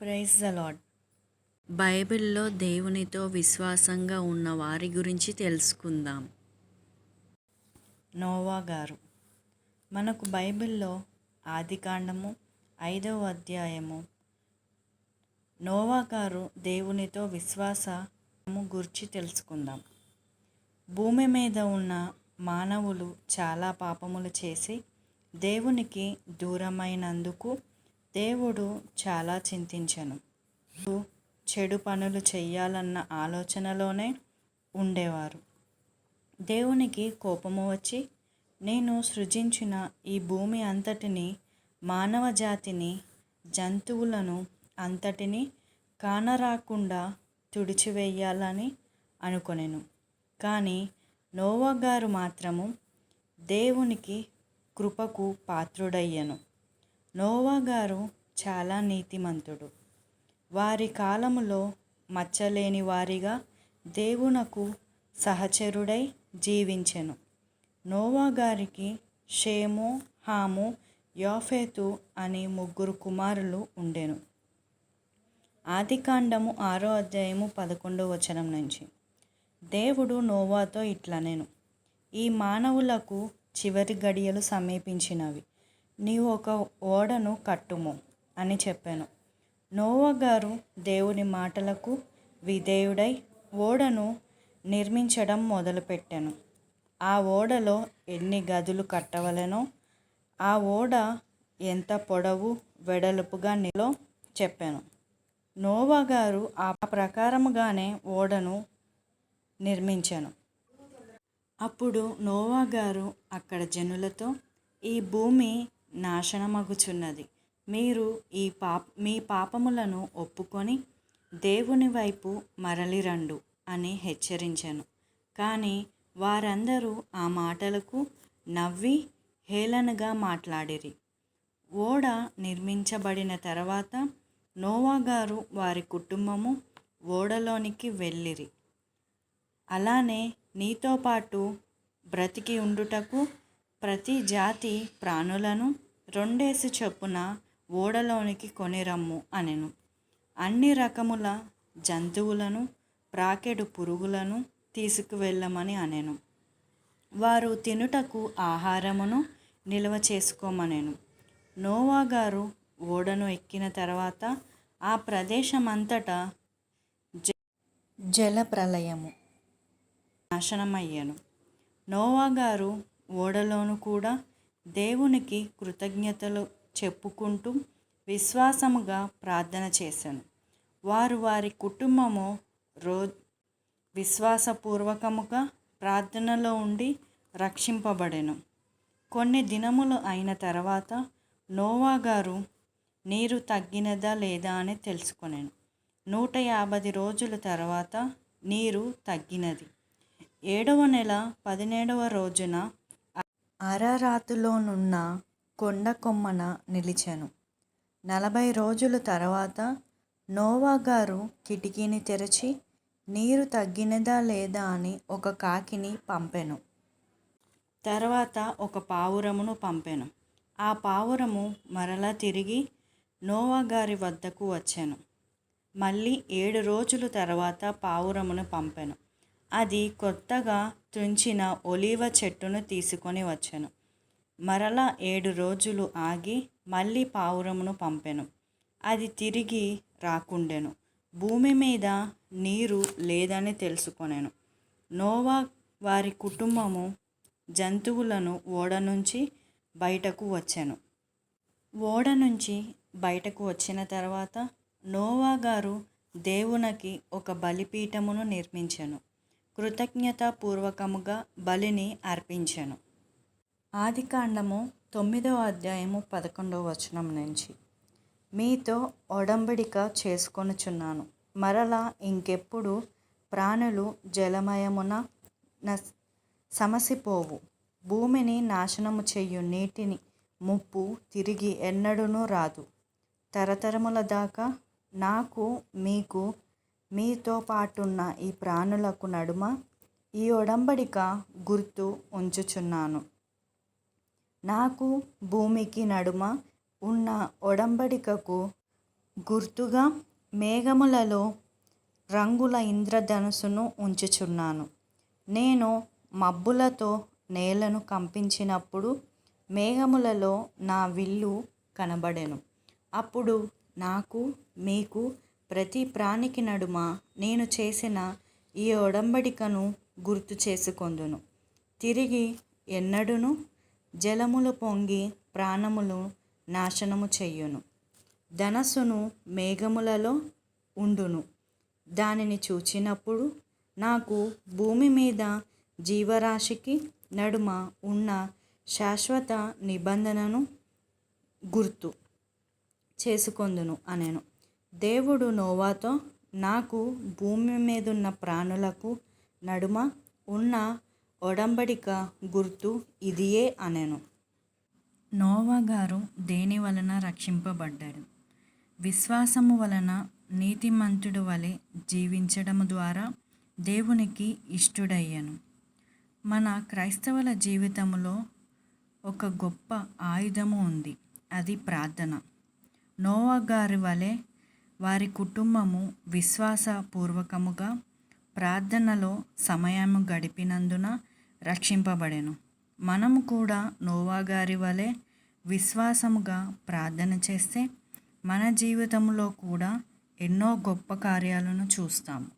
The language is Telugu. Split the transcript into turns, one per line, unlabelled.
ప్రైజ్ ద లాడ్ బైబిల్లో దేవునితో విశ్వాసంగా ఉన్న వారి గురించి తెలుసుకుందాం. నోవా గారు మనకు బైబిల్లో ఆదికాండము ఐదవ అధ్యాయము నోవా గారు దేవునితో విశ్వాసము గురించి తెలుసుకుందాం. భూమి మీద ఉన్న మానవులు చాలా పాపములు చేసి దేవునికి దూరమైనందుకు దేవుడు చాలా చింతించను. చెడు పనులు చెయ్యాలన్న ఆలోచనలోనే ఉండేవారు. దేవునికి కోపము వచ్చి నేను సృజించిన ఈ భూమి అంతటిని మానవ జాతిని జంతువులను అంతటిని కానరాకుండా తుడిచివేయాలని అనుకొనెను. కానీ నోవా గారు మాత్రము దేవునికి కృపకు పాత్రుడయ్యను. నోవా గారు చాలా నీతిమంతుడు. వారి కాలములో మచ్చలేని వారిగా దేవునకు సహచరుడై జీవించెను. నోవా గారికి షేము హాము యోఫేతు అనే ముగ్గురు కుమారులు ఉండెను. ఆదికాండము ఆరో అధ్యాయము పదకొండో వచనం నుంచి. దేవుడు నోవాతో ఇట్లనెను. ఈ మానవులకు చివరి గడియలు సమీపించినవి. నీవు ఒక ఓడను కట్టుము అని చెప్పాను. నోవా గారు దేవుని మాటలకు విధేయుడై ఓడను నిర్మించడం మొదలుపెట్టాను. ఆ ఓడలో ఎన్ని గదులు కట్టవలెనో ఆ ఓడ ఎంత పొడవు వెడల్పుగా నిలో చెప్పాను. నోవా గారు ఆ ప్రకారముగానే ఓడను నిర్మించాను. అప్పుడు నోవా గారు అక్కడ జనులతో ఈ భూమి నాశనమగుచున్నది. మీరు ఈ పాప మీ పాపములను ఒప్పుకొని దేవుని వైపు మరలిరండు అని హెచ్చరించెను. కానీ వారందరూ ఆ మాటలకు నవ్వి హేళనగా మాట్లాడిరి. ఓడ నిర్మించబడిన తర్వాత నోవా గారు వారి కుటుంబము ఓడలోనికి వెళ్ళిరి. అలానే నీతో పాటు బ్రతికి ఉండుటకు ప్రతి జాతి ప్రాణులను రెండేసి చొప్పున ఓడలోనికి కొనిరమ్ము అనెను. అన్ని రకముల జంతువులను ప్రాకెడు పురుగులను తీసుకువెళ్ళమని అనెను. వారు తినుటకు ఆహారమును నిల్వ చేసుకోమనెను. నోవా గారు ఓడను ఎక్కిన తర్వాత ఆ ప్రదేశమంతటా జ జల ప్రళయము నాశనమయ్యాను. నోవా గారు ఓడలోను కూడా దేవునికి కృతజ్ఞతలు చెప్పుకుంటూ విశ్వాసముగా ప్రార్థన చేశాను. వారు వారి కుటుంబము రో విశ్వాసపూర్వకముగా ప్రార్థనలో ఉండి రక్షింపబడెను. కొన్ని దినములు అయిన తర్వాత నోవా గారు నీరు తగ్గినదా లేదా అని తెలుసుకొనేను. నూట యాభై రోజుల తర్వాత నీరు తగ్గినది. ఏడవ నెల పదిహేడవ రోజున అరారాతులోనున్న కొండ కొమ్మన నిలిచాను. నలభై రోజుల తర్వాత నోవా గారు కిటికీని తెరచి నీరు తగ్గినదా లేదా అని ఒక కాకిని పంపెను. తర్వాత ఒక పావురమును పంపెను. ఆ పావురము మరలా తిరిగి నోవా గారి వద్దకు వచ్చాను. మళ్ళీ ఏడు రోజుల తర్వాత పావురమును పంపెను. అది కొత్తగా తుంచిన ఒలీవ చెట్టును తీసుకొని వచ్చాను. మరలా ఏడు రోజులు ఆగి మళ్ళీ పావురమును పంపెను. అది తిరిగి రాకుండెను. భూమి మీద నీరు లేదని తెలుసుకొనెను. నోవా వారి కుటుంబము జంతువులను ఓడ నుంచి బయటకు వచ్చాను. ఓడ నుంచి బయటకు వచ్చిన తర్వాత నోవా గారు దేవునికి ఒక బలిపీఠమును నిర్మించాను. కృతజ్ఞతాపూర్వకముగా బలిని అర్పించాను. ఆదికాండము తొమ్మిదవ అధ్యాయము పదకొండవ వచనం నుంచి. మీతో ఒడంబడిక చేసుకొనుచున్నాను. మరలా ఇంకెప్పుడు ప్రాణులు జలమయమున సమసిపోవు. భూమిని నాశనము చెయ్యు నీటిని ముప్పు తిరిగి ఎన్నడూనూ రాదు. తరతరముల దాకా నాకు మీకు మీతో పాటున్న ఈ ప్రాణులకు నడుమ ఈ ఒడంబడిక గుర్తు ఉంచుచున్నాను. నాకు భూమికి నడుమ ఉన్న ఒడంబడికకు
గుర్తుగా మేఘములలో రంగుల ఇంద్రధనుసును ఉంచుచున్నాను. నేను మబ్బులతో నేలను కంపించినప్పుడు మేఘములలో నా విల్లు కనబడెను. అప్పుడు నాకు మీకు ప్రతి ప్రాణికి నడుమ నేను చేసిన ఈ ఒడంబడికను గుర్తు చేసుకొందును. తిరిగి ఎన్నడును? జలములు పొంగి ప్రాణములు నాశనము చెయ్యును ధనస్సును మేఘములలో ఉండును. దానిని చూచినప్పుడు నాకు భూమి మీద జీవరాశికి నడుమ ఉన్న శాశ్వత నిబంధనను గుర్తు చేసుకొందును అనెను. దేవుడు నోవాతో నాకు భూమి మీదున్న ప్రాణులకు నడుమ ఉన్న ఒడంబడిక గుర్తు ఇదియే అనెను.
నోవా గారు దేని వలన రక్షింపబడ్డాడు విశ్వాసము వలన నీతిమంతుడు వలె జీవించడం ద్వారా దేవునికి ఇష్టుడయ్యను. మన క్రైస్తవుల జీవితంలో ఒక గొప్ప ఆయుధము ఉంది అది ప్రార్థన. నోవా గారి వలె వారి కుటుంబము విశ్వాసపూర్వకముగా ప్రార్థనలో సమయము గడిపినందున రక్షింపబడెను. మనము కూడా నోవా గారి వలె విశ్వాసముగా ప్రార్థన చేస్తే మన జీవితంలో కూడా ఎన్నో గొప్ప కార్యాలను చూస్తాము.